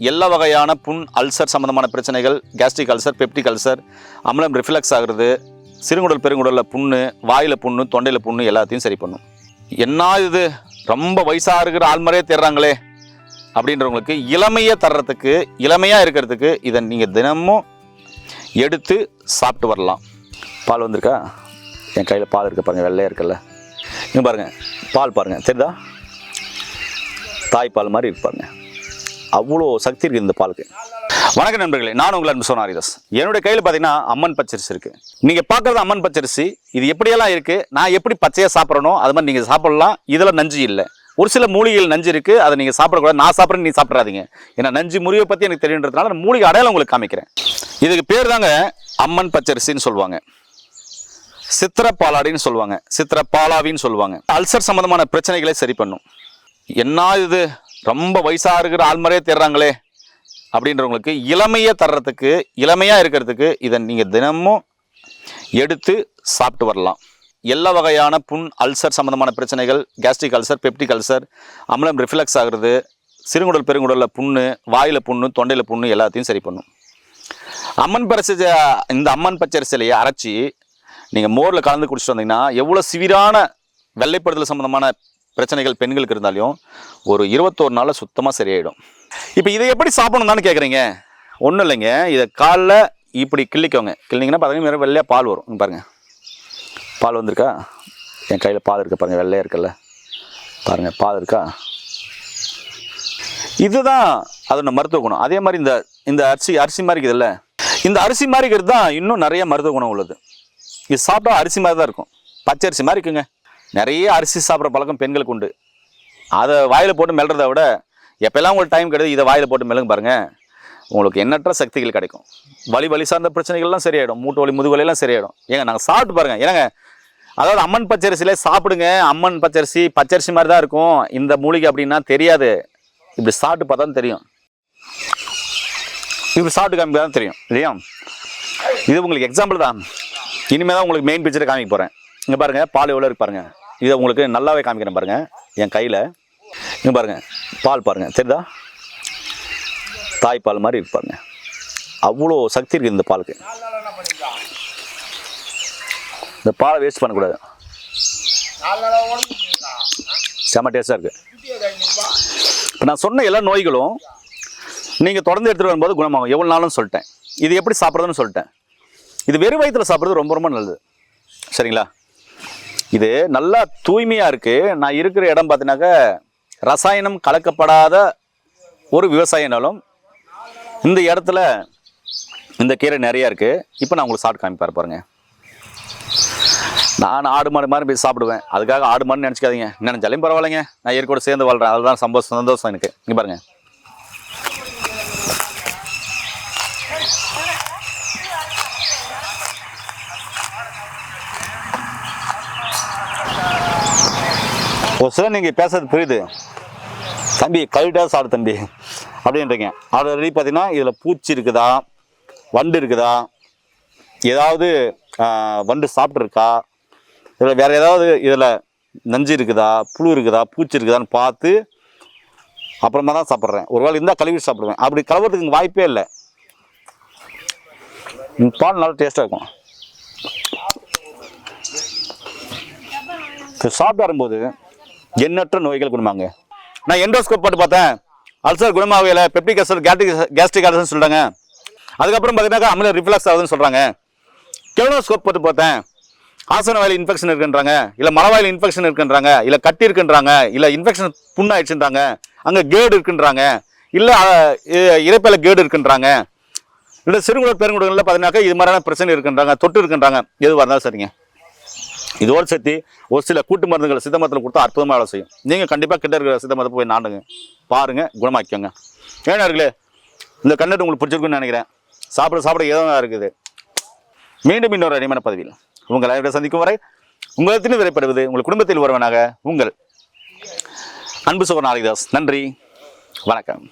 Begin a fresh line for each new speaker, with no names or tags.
எல்லா வகையான புண் அல்சர் சம்மந்தமான பிரச்சனைகள் கேஸ்ட்ரிக் அல்சர் பெப்டிக் அல்சர் அமிலம் ரிஃப்ளெக்ஸ் ஆகுறது சிறுங்குடல் பெருங்குடலில் புண்ணு வாயில் புண்ணு தொண்டையில் புண்ணு எல்லாத்தையும் சரி பண்ணும். என்ன இது? ரொம்ப வயசாக இருக்கிற ஆள்மரே தேடுறாங்களே அப்படின்றவங்களுக்கு இளமையை தர்றதுக்கு இளமையாக இருக்கிறதுக்கு இதை நீங்கள் தினமும் எடுத்து சாப்பிட்டு வரலாம். பால் வந்திருக்கா? என் கையில் பால் இருக்க பாருங்கள் வெள்ளையாக இருக்குல்ல. இங்கே பாருங்கள் பால் பாருங்கள் தெரியுதா? தாய்ப்பால் மாதிரி இருக்கு அவ்வளோ சக்தி இருக்குது இந்த பாலுக்கு. வணக்க நண்பர்களே நான் உங்கள் அன்பு சோனாரிதாஸ். என்னுடைய கையில் பார்த்தீங்கன்னா அம்மன் பச்சரிசி இருக்குது நீங்கள் பார்க்குறது அம்மன் பச்சரிசி இது எப்படியெல்லாம் இருக்குது நான் எப்படி பச்சையாக சாப்பிட்றனோ அது மாதிரி நீங்கள் சாப்பிடலாம் இதில் நஞ்சு இல்லை. ஒரு சில மூலிகைகள் நஞ்சு இருக்குது அதை நீங்கள் சாப்பிடக்கூடாது. நான் சாப்பிட்றேன் நீ சாப்பிட்றாதீங்க. ஏன்னா நஞ்சு முறிவை பற்றி எனக்கு தெரியுன்றதுனால நான் மூலிகை அடையாளம் உங்களுக்கு காமிக்கிறேன். இதுக்கு பேர் தாங்க அம்மன் பச்சரிசின்னு சொல்லுவாங்க. சித்திர பாலாடின்னு சொல்லுவாங்க. சித்திர பாலாவின்னு சொல்லுவாங்க. அல்சர் சம்மந்தமான பிரச்சனைகளை சரி பண்ணும். என்ன இது? ரொம்ப வயசாக இருக்கிற ஆள்மரே தேடுறாங்களே அப்படின்றவங்களுக்கு இளமையை தர்றதுக்கு இளமையாக இருக்கிறதுக்கு இதை நீங்கள் தினமும் எடுத்து சாப்பிட்டு வரலாம். எல்லா வகையான புண் அல்சர் சம்மந்தமான பிரச்சனைகள் கேஸ்ட்ரிக் அல்சர் பெப்டிக் அல்சர் அமிலம் ரிஃப்ளெக்ஸ் ஆகுறது சிறுங்குடல் பெருங்குடலில் புண்ணு வாயில் புண்ணு தொண்டையில் புண்ணு எல்லாத்தையும் சரி பண்ணும். அம்மன் பரிசு இந்த அம்மன் பச்சரிசிலையை அரைச்சி நீங்கள் மோரில் கலந்து குடிச்சிட்டு வந்தீங்கன்னா எவ்வளோ சிவிரான வெள்ளைப்படுதல் சம்மந்தமான பிரச்சனைகள் பெண்களுக்கு இருந்தாலும் ஒரு இருபத்தோரு நாளில் சுத்தமாக சரியாயிடும். இப்போ இதை எப்படி சாப்பிடணும் தானே கேட்குறீங்க ஒன்றும் இல்லைங்க. இதை காலைல இப்படி கிள்ளிக்கோங்க. கிள்ளிங்கன்னா பார்த்தீங்கன்னா வெள்ளையாக பால் வரும். பாருங்கள் பால் வந்திருக்கா? என் கையில் பால் இருக்க பாருங்கள் வெள்ளையாக இருக்குல்ல. பாருங்கள் பால் இருக்கா? இதுதான் அதோட மருத்துவ குணம். அதே மாதிரி இந்த இந்த அரிசி அரிசி மாதிரி இருக்குதுல்ல. இந்த அரிசி மாதிரி இருக்கிறது தான் இன்னும் நிறைய மருத்துவ குணம் உள்ளது. இது சாப்பிட்டா அரிசி மாதிரி தான் இருக்கும். பச்சை அரிசி மாதிரி இருக்குங்க. நிறைய அரிசி சாப்பிட்ற பழக்கம் பெண்களுக்கு உண்டு. அதை வாயில் போட்டு மெல்றதை விட எப்போல்லாம் உங்களுக்கு டைம் கிடையாது இதை வாயில் போட்டு மெல்லுங்க பாருங்கள் உங்களுக்கு எண்ணற்ற சக்திகள் கிடைக்கும். வலி வலி சார்ந்த பிரச்சனைகள்லாம் சரியாயிடும். மூட்டு வலி முதுகு சரியாயிடும். ஏங்க நாங்கள் சாப்பிட்டு பாருங்கள் ஏங்க அதாவது அம்மன் பச்சரிசியிலே சாப்பிடுங்க. அம்மன் பச்சரிசி பச்சரிசி மாதிரி தான் இருக்கும். இந்த மூலிகை அப்படின்னா தெரியாது. இப்படி சாப்பிட்டு பார்த்தா தெரியும். இப்படி சாப்பிட்டு காமிக்க தான் தெரியும். இல்லையா? இது உங்களுக்கு எக்ஸாம்பிள் தான். இனிமேல் தான் உங்களுக்கு மெயின் பிக்சரை காமிக்க போகிறேன் இங்கே பாருங்கள் பால் எவ்வளோ இருக்கு பாருங்கள் இதை உங்களுக்கு நல்லாவே காமிக்கிறேன் பாருங்கள் என் கையில். இங்கே பாருங்கள் பால் பாருங்கள் தெரியுதா? தாய்ப்பால் மாதிரி இருப்பாருங்க அவ்வளோ சக்தி இருக்குது இந்த பாலுக்கு. இந்த பாலை வேஸ்ட் பண்ணக்கூடாது. செம்ம டேஸ்ட்டாக இருக்குது இப்போ நான் சொன்ன எல்லா நோய்களும் நீங்கள் தொடர்ந்து எடுத்துகிட்டு வரும்போது குணமாகும். எவ்வளோ நாளும் சொல்லிட்டேன். இது எப்படி சாப்பிட்றதுன்னு சொல்லிட்டேன். இது வெறும் வயிற்றுல சாப்பிட்றது ரொம்ப ரொம்ப நல்லது. சரிங்களா? இது நல்லா தூய்மையாக இருக்குது நான் இருக்கிற இடம் பார்த்தீங்கன்னாக்கா ரசாயனம் கலக்கப்படாத ஒரு விவசாய நிலம் இந்த இடத்துல இந்த கீரை நிறையா இருக்குது இப்போ நான் உங்களுக்கு சாப்பிட்டு காமிப்பார் பாருங்க. நான் ஆடு மாடு மாதிரி போய் சாப்பிடுவேன். அதுக்காக ஆடு மாடுன்னு நினச்சிக்காதீங்க. நினைச்சாலையும் பரவாயில்லைங்க. நான் இயற்கையோடு சேர்ந்து வாழ்கிறேன் அதுதான் சந்தோஷம் சந்தோஷம் எனக்கு. இங்கே பாருங்கள் ஒரு சிலர் நீங்கள் பேசுறது புரியுது. தம்பி கழுவிட்டா சாப்பிடு தம்பி அப்படின்றீங்க. ஆல்ரெடி பார்த்தீங்கன்னா இதில் பூச்சி இருக்குதா? வண்டு இருக்குதா? ஏதாவது வண்டு சாப்பிட்ருக்கா இதில் வேறு ஏதாவது இதில் நஞ்சு இருக்குதா? புழு இருக்குதா? பூச்சி இருக்குதான்னு பார்த்து அப்புறமா தான் சாப்பிட்றேன். ஒரு வேளை இருந்தால் கழுவி சாப்பிடுவேன். அப்படி கழுவுறதுக்கு இங்க வாய்ப்பே இல்லை. பால் நல்லா டேஸ்ட்டாக இருக்கும். இது சாப்பிட்டு வரும்போது எண்ணற்ற நோய்கள் குணமாங்க. நான் எண்டோஸ்கோப் போட்டு பார்த்தேன். அல்சர் குணமாகல பெப்டிக் அல்சர் கேஸ்ட்ரிக் கேஸ்ட்ரிக் அல்சர்னு சொல்கிறாங்க அதுக்கப்புறம் பார்த்தீங்கன்னா அமில ரிஃப்ளக்ஸ் ஆகுதுன்னு சொல்கிறாங்க கெலோஸ்கோப் போட்டு பார்த்தேன். ஆசன வாயில் இன்ஃபெக்ஷன் இருக்குன்றாங்க. இல்லை மலவாயில் இன்ஃபெக்ஷன் இருக்குன்றாங்க. இல்லை கட்டி இருக்குன்றாங்க. இல்லை இன்ஃபெக்ஷன் புண்ணாயிடுச்சுன்றாங்க. அங்கே கேடு இருக்குன்றாங்க. இல்லை இறைப்பையில கேடு இருக்குன்றாங்க. இல்லை சிறுகுடல் பெருங்குடலில் பார்த்தீங்கன்னாக்கா இது மாதிரியான பிரச்சனை இருக்குன்றாங்க. தொட்டு இருக்குன்றாங்க. எதுவாக இருந்தாலும் சரிங்க. இதோடு சேர்த்து ஒரு சில கூட்டு மருந்துகளை சித்த மரத்தில் கொடுத்தா அற்புதமாக வேலை செய்யும். நீங்கள் கண்டிப்பாக கிட்ட இருக்கிற சித்த மரத்தை போய் நாடுங்க பாருங்கள் குணமாக்கிக்கோங்க. ஏன்னா இருக்குல்ல இந்த கண்ணட்டு உங்களுக்கு பிடிச்சிருக்குன்னு நினைக்கிறேன். சாப்பிட சாப்பிட ஏதோ இருக்குது. மீண்டும் இன்னொரு அடிமான பதவியில். உங்கள் அனைவரை சந்திக்கும் வரை உங்களிடத்தில் விரைப்படுவது உங்கள் குடும்பத்தில் ஒருவனாக உங்கள் அன்பு சுகர் நாளிதாஸ். நன்றி வணக்கம்.